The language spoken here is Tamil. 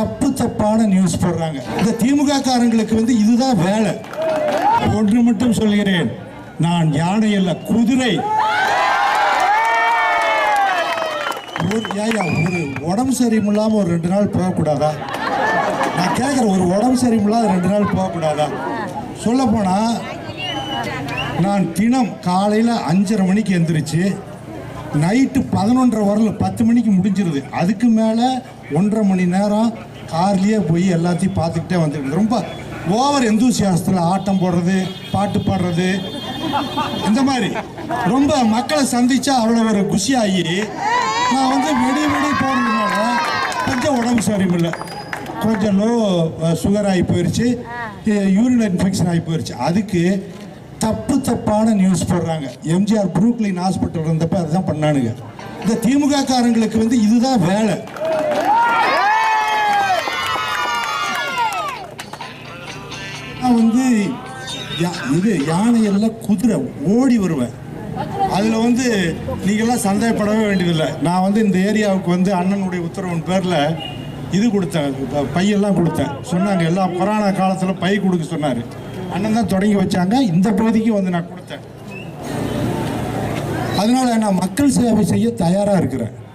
தப்பு தப்பான நியூஸ் போடுறாங்க. இந்த திமுக காரங்களுக்கு வந்து இதுதான் வேலை. ஒன்று மட்டும் சொல்கிறேன். நான் யானை அல்ல குதிரை. ஒரு ஏய்யா, ஒரு உடம்பு சரியில்லாமல் ஒரு ரெண்டு நாள் போகக்கூடாதா? நான் கேட்குறேன் ஒரு உடம்பு சரியில்லாத ரெண்டு நாள் போகக்கூடாதா? சொல்ல போனா நான் தினம் காலையில் அஞ்சரை மணிக்கு எந்திரிச்சு நைட்டு பதினொன்றரை வரல பத்து மணிக்கு முடிஞ்சிருது. அதுக்கு மேலே ஒன்றரை மணி நேரம் கார்லேயே போய் எல்லாத்தையும் பார்த்துக்கிட்டே வந்துருக்கு ரொம்ப ஓவர் எந்தூசியாசத்தில் ஆட்டம் போடுறது பாட்டு பாடுறது. இந்த மாதிரி ரொம்ப மக்களை சந்திச்சா அவ்வளோ ஒரு குஷியாகி நான் வந்து வெடி வெடி போடுறதுனால கொஞ்சம் உடம்பு சரியில்லை. கொஞ்சம் லோ சுகர் ஆகி போயிடுச்சு யூரின் இன்ஃபெக்ஷன் ஆகி போயிடுச்சு அதுக்கு தப்பு தப்பான நியூஸ் போடுறாங்க. எம்ஜிஆர் புரூக்லின் ஹாஸ்பிட்டல் இருந்தப்ப அதுதான் பண்ணானுங்க. இந்த திமுக காரங்களுக்கு வந்து இதுதான் வேலை. வந்து யா- இது யானையெல்லாம் குதிரை ஓடி வருவேன். அதில் வந்து நீங்கள்லாம் சந்தேகப்படவே வேண்டியதில்லை. நான் வந்து இந்த ஏரியாவுக்கு வந்து அண்ணனுடைய உத்தரவின் பேரில் இது கொடுத்தேன். பையெல்லாம் கொடுத்தேன். சொன்னாங்க எல்லாம் கொரோனா காலத்தில் பை கொடுக்க சொன்னார். அண்ணன் தான் தொடங்கி வச்சாங்க. இந்த பகுதிக்கு வந்து நான் கொடுத்தேன். அதனால நான் மக்கள் சேவை செய்ய தயாராக இருக்கிறேன்.